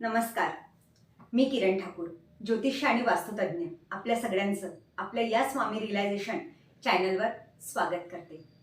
नमस्कार. मी किरण ठाकूर ज्योतिष आणि वास्तुतज्ञ आपल्या सगळ्यांचं आपल्या या स्वामी रिलायझेशन चॅनलवर स्वागत करते.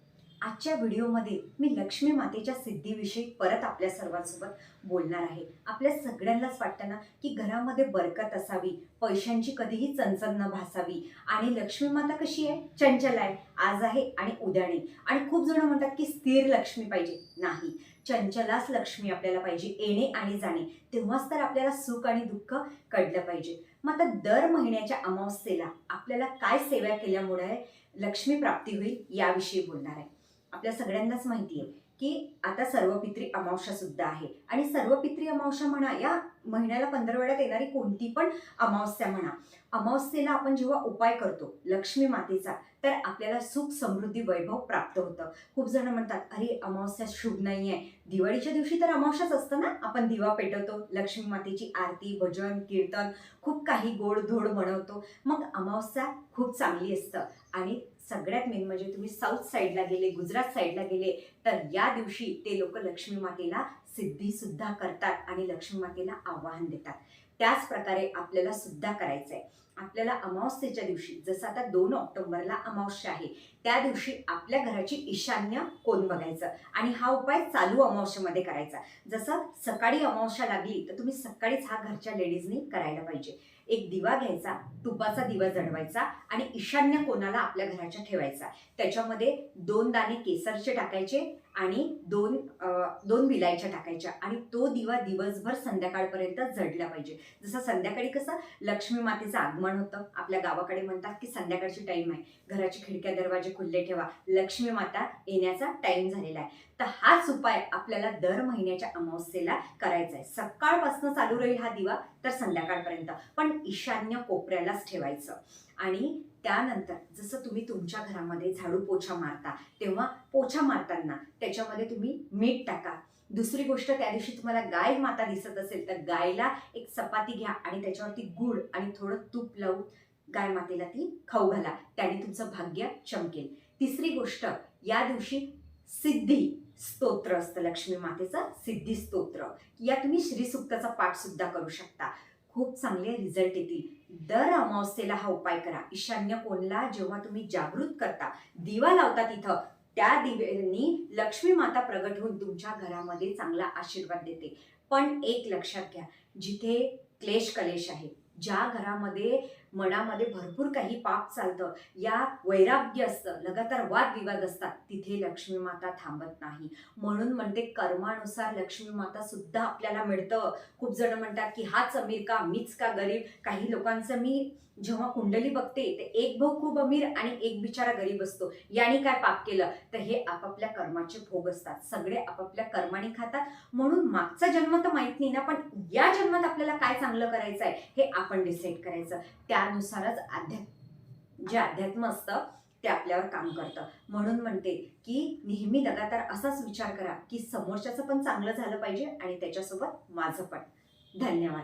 आजच्या व्हिडिओमध्ये मी लक्ष्मी मातेच्या सिद्धीविषयी परत आपल्या सर्वांसोबत बोलणार आहे. आपल्या सगळ्यांनाच वाटतं ना की घरामध्ये बरकत असावी पैशांची कधीही चणचण न भासावी. आणि लक्ष्मी माता कशी आहे? चंचल आहे आज आहे आणि उद्या नाही. आणि खूप जण म्हणतात की स्थिर लक्ष्मी पाहिजे. नाही. चंचलाच लक्ष्मी आपल्याला पाहिजे येणे आणि जाणे. तेव्हाच तर आपल्याला सुख आणि दुःख कळलं पाहिजे. मग आता दर महिन्याच्या अमावस्येला आपल्याला काय सेवा केल्यामुळे लक्ष्मी प्राप्ती होईल याविषयी बोलणार आहे. आपल्या सगळ्यांनाच माहिती आहे की आता सर्वपित्री अमावस्या सुद्धा आहे. आणि सर्वपित्री अमावस्या म्हणा या महिन्याला पंधरा वेळात येणारी कोणती पण अमावस्या म्हणा. अमावस्येला आपण जेव्हा उपाय करतो लक्ष्मी मातेचा तर आपल्याला सुख समृद्धी वैभव प्राप्त होतं. खूप जण म्हणतात अरे अमावस्या शुभ नाही आहे दिवाळीच्या दिवशी तर अमावस्याच असतं ना? आपण दिवा पेटवतो लक्ष्मी मातेची आरती भजन कीर्तन खूप काही गोड धोड बनवतो मग अमावस्या खूप चांगली असतं. आणि सगळ्यात मेन म्हणजे तुम्ही साऊथ साईडला गेले गुजरात साईडला गेले तर या दिवशी ते लोक लक्ष्मी मातेला सिद्धीसुद्धा करतात आणि लक्ष्मी मातेला आवाहन देतात. त्याच प्रकारे आपल्याला सुद्धा करायचं आहे आपल्याला अमावस्येच्या दिवशी जसं आता दोन ऑक्टोबरला अमावस्या आहे त्या दिवशी आपल्या घराची ईशान्य कोण बघायचं? आणि हा उपाय चालू अमावस्येमध्ये करायचा. जसं सकाळी अमावस्या लागली तर तुम्ही सकाळीच हा घरच्या लेडीजनी करायला पाहिजे. एक दिवा घ्यायचा तुपाचा दिवा जडवायचा आणि ईशान्य कोणाला आपल्या घराच्या ठेवायचा. त्याच्यामध्ये दोन दाणे केसरचे टाकायचे आणि दोन दोन विलायच्या टाकायच्या आणि तो दिवा दिवसभर संध्याकाळपर्यंत जडला पाहिजे. जसं संध्याकाळी कसं लक्ष्मी मातेचं आगमन होतं. आपल्या गावाकडे म्हणतात की संध्याकाळची टाईम आहे. घराची खिडक्या दरवाजे खुल्ले ठेवा. लक्ष्मी माता येण्याचा टाइम झालेला आहे. तर हाच उपाय आपल्याला दर महिन्याच्या अमावस्येला करायचा आहे. सकाळपासून चालू राहील हा दिवा तर संध्याकाळपर्यंत. पण ईशान्य कोपऱ्यालाच ठेवायचं. आणि त्यानंतर जसं तुम्ही तुमच्या घरामध्ये झाडू पोछा मारता तेव्हा पोछा मारताना त्याच्यामध्ये तुम्ही मीठ टाका. दुसरी गोष्ट त्या दिवशी तुम्हाला गाय माता दिसत असेल तर गायला एक चपाती घ्या आणि त्याच्यावरती गुळ आणि थोडं तूप लावून गाय मातेला ती खाऊ घाला. त्याने तुमचं भाग्य चमकेल. तिसरी गोष्ट या दिवशी सिद्धी स्तोत्र असतं लक्ष्मी मातेचं सिद्धी स्तोत्र. या तुम्ही श्रीसुक्ताचा पाठ सुद्धा करू शकता. खूप चांगले रिझल्ट येतील. दर अमावस्येला हा उपाय करा. ईशान्य कोणला जेव्हा तुम्ही जागृत करता दिवा लावता तिथं त्या दिव्यांनी लक्ष्मी माता प्रगट होऊन तुमच्या घरामध्ये चांगला आशीर्वाद देते. पण एक लक्षात घ्या जिथे क्लेश कलेश आहे ज्या घरामध्ये मनामध्ये भरपूर काही पाप चालतं. या वैराग्य असतं. लगातार वादविवाद असतात. तिथे लक्ष्मी माता थांबत नाही. म्हणून म्हणते कर्मानुसार लक्ष्मी माता सुद्धा आपल्याला मिळतं. खूप जण म्हणतात की हाच अमीर का? मीच का गरीब? काही लोकांचं मी जेव्हा कुंडली बघते ते एक भाऊ खूप अमीर आणि एक बिचारा गरीब असतो. याने काय पाप केलं? तर हे आपापल्या कर्माचे भोग असतात. सगळे आपापल्या कर्माने खातात. म्हणून मागचा जन्म तर माहीत नाही ना पण या जन्मात आपल्याला काय चांगलं करायचं आहे हे आपण डिसाईड करायचं. त्या त्यानुसारच अध्यात्म जे अध्यात्म असतं ते आपल्यावर काम करतं. म्हणून म्हणते की नेहमी लगातार असाच विचार करा की समोरच्याचं पण चांगलं झालं पाहिजे आणि त्याच्यासोबत माझं पण. धन्यवाद.